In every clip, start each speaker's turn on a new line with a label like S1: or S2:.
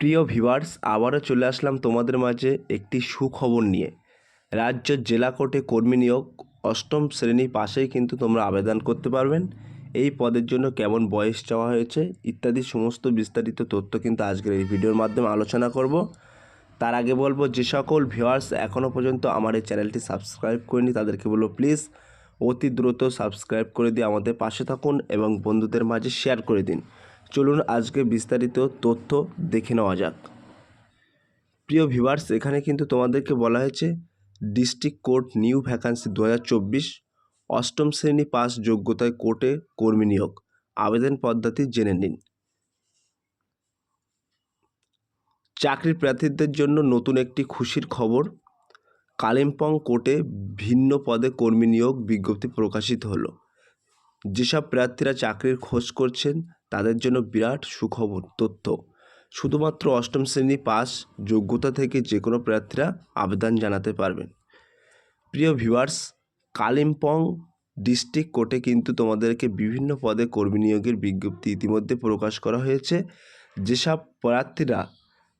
S1: প্রিয় ভিউয়ার্স, আবারও চলে আসলাম তোমাদের মাঝে একটি সুখবর নিয়ে। রাজ্য জেলা কোর্টে কর্মী নিয়োগ অষ্টম শ্রেণি পাশেই কিন্তু তোমরা আবেদন করতে পারবেন। এই পদের জন্য কেমন বয়স চাওয়া হয়েছে, ইত্যাদি সমস্ত বিস্তারিত তথ্য কিন্তু আজকের এই ভিডিওর মাধ্যমে আলোচনা করব। তার আগে বলব, যে সকল ভিউয়ার্স এখনও পর্যন্ত আমার এই চ্যানেলটি সাবস্ক্রাইব করেনি, তাদেরকে বলব প্লিজ অতি দ্রুত সাবস্ক্রাইব করে দিয়ে আমাদের পাশে থাকুন এবং বন্ধুদের মাঝে শেয়ার করে দিন। চলুন আজকে বিস্তারিত তথ্য দেখে নেওয়া যাক। প্রিয় ভিভার্স এখানে কিন্তু তোমাদেরকে বলা হয়েছে, ডিস্ট্রিক্ট কোর্ট নিউ ভ্যাকান্সি দু অষ্টম শ্রেণি পাস যোগ্যতায় কোর্টে কর্মী নিয়োগ। আবেদন পদ্ধতি জেনে নিন। চাকরি প্রার্থীদের জন্য নতুন একটি খুশির খবর, কালিম্পং কোর্টে ভিন্ন পদে কর্মী নিয়োগ বিজ্ঞপ্তি প্রকাশিত হলো। যেসব প্রার্থীরা চাকরির খোঁজ করছেন তাদের জন্য বিরাট সুখবর তথ্য। শুধুমাত্র অষ্টম শ্রেণি পাস যোগ্যতা থেকে যে কোনো প্রার্থীরা আবেদন জানাতে পারবেন। প্রিয় ভিউয়ার্স, কালিম্পং ডিস্ট্রিক্ট কোর্টে কিন্তু তোমাদেরকে বিভিন্ন পদে কর্মী নিয়োগের বিজ্ঞপ্তি ইতিমধ্যে প্রকাশ করা হয়েছে। যেসব প্রার্থীরা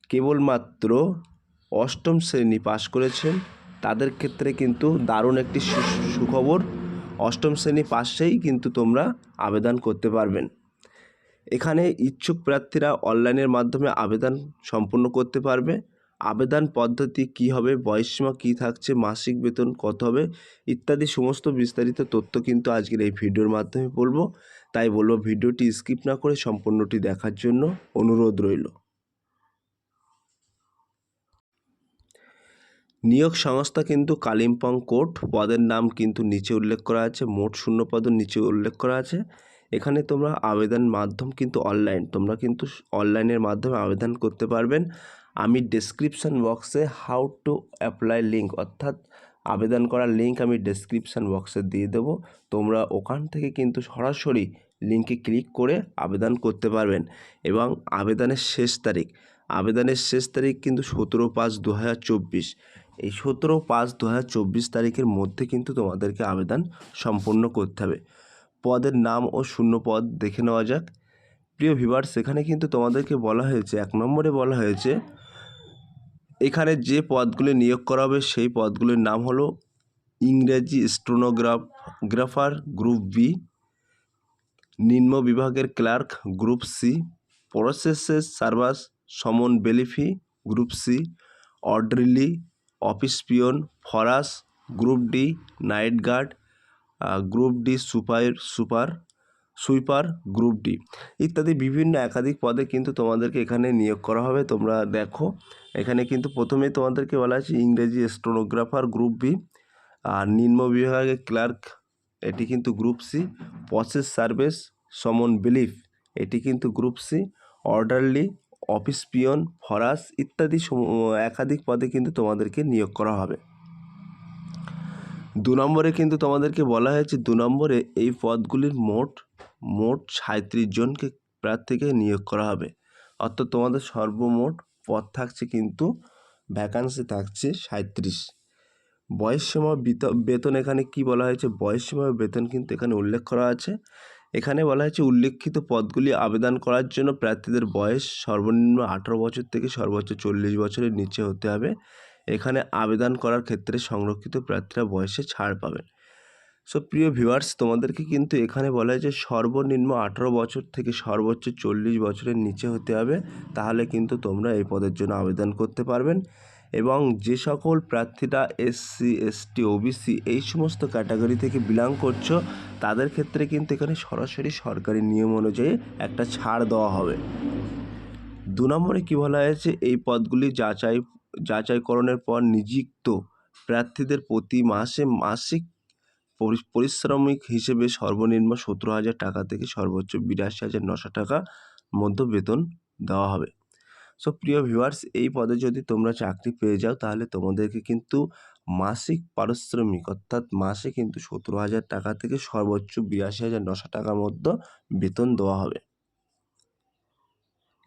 S1: কেবলমাত্র অষ্টম শ্রেণি পাশ করেছেন, তাদের ক্ষেত্রে কিন্তু দারুণ একটি সুখবর। অষ্টম শ্রেণি পাশেই কিন্তু তোমরা আবেদন করতে পারবেন। এখানে ইচ্ছুক প্রার্থীরা অনলাইনের মাধ্যমে আবেদন সম্পূর্ণ করতে পারবে। আবেদন পদ্ধতি কী হবে? বয়সসীমা কী থাকছে? মাসিক বেতন কত হবে? ইত্যাদি সমস্ত বিস্তারিত তথ্য কিন্তু আজকের এই ভিডিওর মাধ্যমে বলব। তাই বলব, ভিডিওটি স্কিপ না করে সম্পূর্ণটি দেখার জন্য অনুরোধ রইল। নিয়োগ সংস্থা কিন্তু কালিম্পং কোর্ট। পদের নাম কিন্তু নিচে উল্লেখ করা আছে, মোট শূন্য পদের নিচে উল্লেখ করা আছে। এখানে তোমরা আবেদন মাধ্যম কিন্তু অনলাইন তোমরা কিন্তু অনলাইনের মাধ্যমে আবেদন করতে পারবেন। আমি ডেসক্রিপশান বক্সে হাউ টু অ্যাপ্লাই লিঙ্ক অর্থাৎ আবেদন করার লিঙ্ক আমি ডেসক্রিপশান বক্সে দিয়ে দেবো। তোমরা ওখান থেকে কিন্তু সরাসরি লিঙ্কে ক্লিক করে আবেদন করতে পারবেন। এবং আবেদনের শেষ তারিখ, আবেদনের শেষ তারিখ কিন্তু সতেরো পাঁচ দু এই সতেরো পাঁচ দু তারিখের মধ্যে কিন্তু তোমাদেরকে আবেদন সম্পূর্ণ করতে হবে। পদের নাম ও শূন্য পদ দেখে নেওয়া যাক। প্রিয় ভিভার সেখানে কিন্তু তোমাদেরকে বলা হয়েছে, এক নম্বরে বলা হয়েছে, এখানে যে পদগুলি নিয়োগ করা হবে সেই পদগুলির নাম হলো ইংরেজি স্টোনোগ্রাফ, গ্রাফার গ্রুপ বি, নিম্ন বিভাগের clerk group C, processes servers সমন বেলিফি group C, orderly office peon Farage group D, night guard group D super super sweeper group D ইত্যাদি বিভিন্ন একাধিক পদে কিন্তু তোমাদেরকে এখানে নিয়োগ করা হবে। তোমরা দেখো, এখানে কিন্তু প্রথমে তোমাদেরকে বলা আছে ইংরেজি স্টোনোগ্রাফার গ্রুপ বি আর নিম্ন বিভাগে ক্লার্ক এটি কিন্তু গ্রুপ সি প্রসেস সার্ভিস সমন বিলিফ এটি কিন্তু group C orderly office peon Farage ইত্যাদি একাধিক পদে কিন্তু তোমাদেরকে নিয়োগ করা হবে। দু নম্বরে কিন্তু তোমাদেরকে বলা হয়েছে, দু নম্বরে এই পদগুলির মোট মোট সাঁত্রিশ জনকে প্রার্থীকে নিয়োগ করা হবে। অর্থাৎ তোমাদের সর্বমোট পদ থাকছে কিন্তু ভ্যাকান্সি থাকছে সাঁত্রিশ বয়সসীমা বিত- বেতন এখানে কি বলা হয়েছে? বয়সসীমা বেতন কিন্তু এখানে উল্লেখ করা আছে। এখানে বলা হয়েছে, উল্লেখিত পদগুলি আবেদন করার জন্য প্রার্থীদের বয়স সর্বনিম্ন আঠারো বছর থেকে সর্বোচ্চ চল্লিশ বছরের নিচে হতে হবে। এখানে আবেদন করার ক্ষেত্রে সংরক্ষিত প্রার্থীরা বয়সে ছাড় পাবেন। সো প্রিয় ভিউয়ার্স তোমাদেরকে কিন্তু এখানে বলা হয় যে সর্বনিম্ন আঠারো বছর থেকে সর্বোচ্চ চল্লিশ বছরের নিচে হতে হবে। তাহলে কিন্তু তোমরা এই পদের জন্য আবেদন করতে পারবেন। এবং যে সকল প্রার্থীরা এসসি এসটি ওবিসি এই সমস্ত ক্যাটাগরি থেকে বিলং করছ, তাদের ক্ষেত্রে কিন্তু এখানে সরাসরি সরকারি নিয়ম অনুযায়ী একটা ছাড় দেওয়া হবে। দু নম্বরে কী বলা হয়েছে? এই পদগুলি যাচাই যাচাইকরণের পর নিযুক্ত প্রার্থীদের প্রতি মাসে মাসিক পরি- পরিশ্রমিক হিসেবে সর্বনিম্ন সতেরো হাজার টাকা থেকে সর্বোচ্চ বিরাশি হাজার নশো টাকা মধ্য বেতন দেওয়া হবে। সো প্রিয় ভিউয়ার্স এই পদে যদি তোমরা চাকরি পেয়ে যাও, তাহলে তোমাদেরকে কিন্তু মাসিক পারিশ্রমিক, অর্থাৎ মাসে কিন্তু সতেরো হাজার টাকা থেকে সর্বোচ্চ বিরাশি হাজার নশো টাকার মধ্যে বেতন দেওয়া হবে।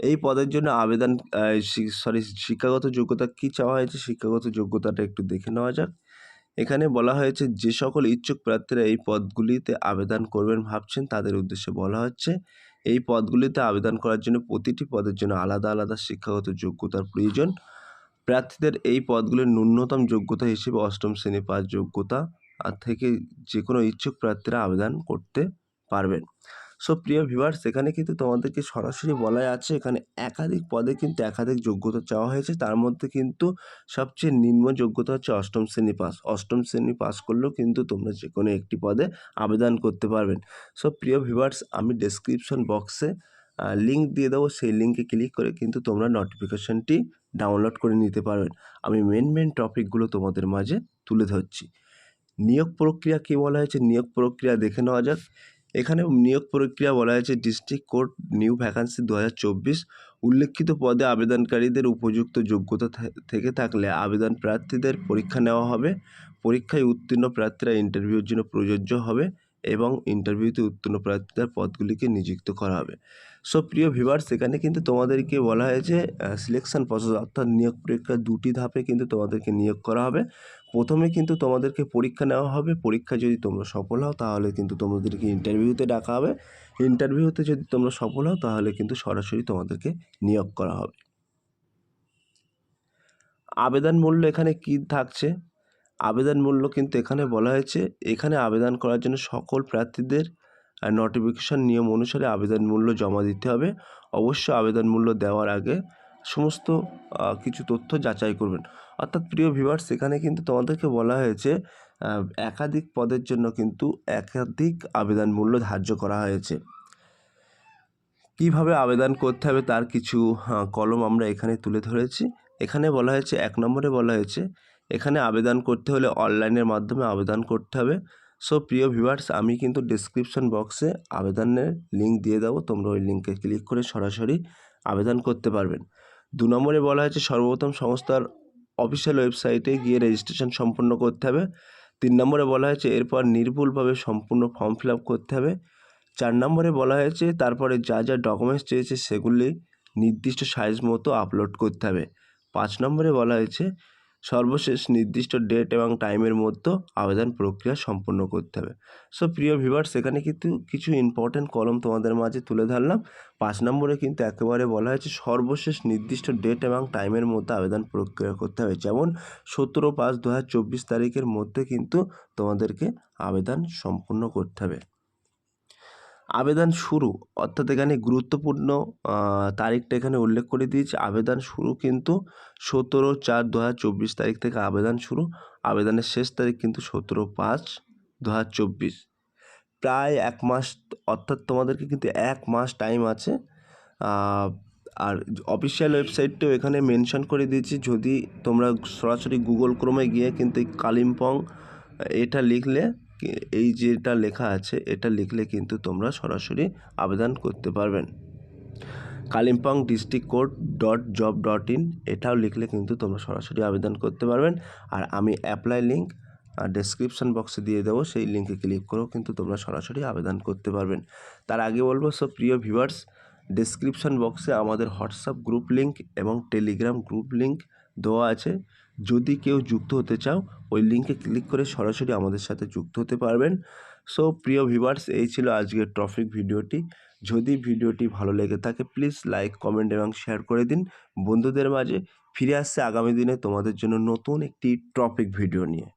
S1: এই পদের জন্য আবেদন সরি শিক্ষাগত যোগ্যতা কী চাওয়া হয়েছে? শিক্ষাগত যোগ্যতাটা একটু দেখে নেওয়া যাক। এখানে বলা হয়েছে, যে সকল ইচ্ছুক প্রার্থীরা এই পদগুলিতে আবেদন করবেন ভাবছেন, তাদের উদ্দেশ্যে বলা হচ্ছে, এই পদগুলিতে আবেদন করার জন্য প্রতিটি পদের জন্য আলাদা আলাদা শিক্ষাগত যোগ্যতার প্রয়োজন। প্রার্থীদের এই পদগুলির ন্যূনতম যোগ্যতা হিসেবে অষ্টম শ্রেণি পাস যোগ্যতা থেকে যে কোনো ইচ্ছুক প্রার্থীরা আবেদন করতে পারবেন। সো প্রিয় ভিউয়ার্স এখানে কিন্তু তোমাদেরকে সরাসরি বলাই আছে, এখানে একাধিক পদে কিন্তু একাধিক যোগ্যতা চাওয়া হয়েছে। তার মধ্যে কিন্তু সবচেয়ে নিম্ন যোগ্যতা হচ্ছে অষ্টম শ্রেণি পাস অষ্টম শ্রেণি পাস করলেও কিন্তু তোমরা যে কোনো একটি পদে আবেদন করতে পারবেন। সো প্রিয় ভিউয়ার্স আমি ডেসক্রিপশন বক্সে লিঙ্ক দিয়ে দেবো। সেই লিঙ্কে ক্লিক করে কিন্তু তোমরা নোটিফিকেশনটি ডাউনলোড করে নিতে পারবেন। আমি মেন মেন টপিকগুলো তোমাদের মাঝে তুলে ধরছি। নিয়োগ প্রক্রিয়া কী বলা হয়েছে? নিয়োগ প্রক্রিয়া দেখে নেওয়া যাক। এখানে নিয়োগ প্রক্রিয়া বলা হয়েছে ডিস্ট্রিক্ট কোর্ট নিউ ভ্যাকান্সি দু হাজার চব্বিশ। উল্লেখিত পদে আবেদনকারীদের উপযুক্ত যোগ্যতা থেকে থাকলে আবেদন প্রার্থীদের পরীক্ষা নেওয়া হবে। পরীক্ষায় উত্তীর্ণ প্রার্থীরা ইন্টারভিউর জন্য প্রযোজ্য হবে এবং ইন্টারভিউতে উত্তীর্ণ প্রার্থীদের পদগুলিকে নিযুক্ত করা হবে। সো প্রিয় ভিভার্স এখানে কিন্তু তোমাদেরকে বলা হয়েছে সিলেকশন প্রসেস অর্থাৎ নিয়োগ প্রক্রিয়া দুটি ধাপে কিন্তু তোমাদেরকে নিয়োগ করা হবে। প্রথমে কিন্তু তোমাদেরকে পরীক্ষা নেওয়া হবে। পরীক্ষা যদি তোমরা সফল হও, তাহলে কিন্তু তোমাদেরকে ইন্টারভিউতে ডাকা হবে। ইন্টারভিউতে যদি তোমরা সফল হও, তাহলে কিন্তু সরাসরি তোমাদেরকে নিয়োগ করা হবে। আবেদন মূল্য এখানে কী থাকছে? আবেদন মূল্য কিন্তু এখানে বলা হয়েছে। এখানে আবেদন করার জন্য সকল প্রার্থীদের নোটিফিকেশন নিয়ম অনুসারে আবেদন মূল্য জমা দিতে হবে। অবশ্য আবেদন মূল্য দেওয়ার আগে সমস্ত কিছু তথ্য যাচাই করবেন। অর্থাৎ প্রিয় ভিউয়ার্স এখানে কিন্তু তোমাদেরকে বলা হয়েছে একাধিক পদের জন্য কিন্তু একাধিক আবেদন মূল্য ধার্য করা হয়েছে। কীভাবে আবেদন করতে হবে তার কিছু কলম আমরা এখানে তুলে ধরেছি। এখানে বলা হয়েছে, এক নম্বরে বলা হয়েছে, এখানে আবেদন করতে হলে অনলাইনের মাধ্যমে আবেদন করতে হবে। সো প্রিয় ভিউয়ার্স আমি কিন্তু ডিসক্রিপশন বক্সে আবেদনের লিঙ্ক দিয়ে দেবো। তোমরা ওই লিঙ্কে ক্লিক করে সরাসরি আবেদন করতে পারবেন। দু নম্বরে বলা হয়েছে, সর্বপ্রথম সংস্থার অফিসিয়াল ওয়েবসাইটে গিয়ে রেজিস্ট্রেশন সম্পূর্ণ করতে হবে। তিন নম্বরে বলা হয়েছে, এরপর নির্ভুলভাবে সম্পূর্ণ ফর্ম ফিল করতে হবে। চার নম্বরে বলা হয়েছে, তারপরে যা যা ডকুমেন্টস চেয়েছে সেগুলি নির্দিষ্ট সাইজ মতো আপলোড করতে হবে। পাঁচ নম্বরে বলা হয়েছে সর্বশেষ নির্দিষ্ট ডেট এবং টাইমের মধ্যে আবেদন প্রক্রিয়া সম্পন্ন করতে হবে। সো প্রিয় ভিভার্স এখানে কিন্তু কিছু ইম্পর্টেন্ট কলম তোমাদের মাঝে তুলে ধরলাম। পাঁচ নম্বরে কিন্তু একেবারে বলা হয়েছে সর্বশেষ নির্দিষ্ট ডেট এবং টাইমের মধ্যে আবেদন প্রক্রিয়া করতে হবে। যেমন, সতেরো পাঁচ দু তারিখের মধ্যে কিন্তু তোমাদেরকে আবেদন সম্পূর্ণ করতে হবে। আবেদন শুরু, অর্থাৎ এখানে গুরুত্বপূর্ণ তারিখটা এখানে উল্লেখ করে দিয়েছে। আবেদন শুরু কিন্তু সতেরো চার দু তারিখ থেকে আবেদন শুরু। আবেদনের শেষ তারিখ কিন্তু সতেরো পাঁচ দু প্রায় এক মাস, অর্থাৎ তোমাদেরকে কিন্তু এক মাস টাইম আছে। আর অফিসিয়াল ওয়েবসাইটটাও এখানে মেনশন করে দিয়েছি। যদি তোমরা সরাসরি গুগল ক্রোমে গিয়ে কিন্তু কালিম্পং এটা লিখলে এই যেটা লেখা আছে, এটা লিখলে কিন্তু তোমরা সরাসরি আবেদন করতে পারবেন। Kalimpong district court dot job dot in, এটাও লিখলে কিন্তু তোমরা সরাসরি আবেদন করতে পারবেন। আর আমি অ্যাপ্লাই লিঙ্ক ডেসক্রিপশন বক্সে দিয়ে দেবো, সেই লিঙ্কে ক্লিক করেও কিন্তু তোমরা সরাসরি আবেদন করতে পারবেন। তার আগে বলব সব প্রিয় ভিউয়ার্স ডেসক্রিপশন বক্সে আমাদের হোয়াটসঅ্যাপ গ্রুপ লিঙ্ক এবং টেলিগ্রাম গ্রুপ লিঙ্ক দেওয়া আছে। যদি কেউ যুক্ত হতে চাও, ওই লিঙ্কে ক্লিক করে সরাসরি আমাদের সাথে যুক্ত হতে পারবেন। সো প্রিয় ভিভার্স এই ছিল আজকের ট্রফিক ভিডিওটি। যদি ভিডিওটি ভালো লেগে থাকে প্লিজ লাইক কমেন্ট এবং শেয়ার করে দিন। বন্ধুদের মাঝে ফিরে আসছে আগামী দিনে তোমাদের জন্য নতুন একটি ট্রফিক ভিডিও নিয়ে।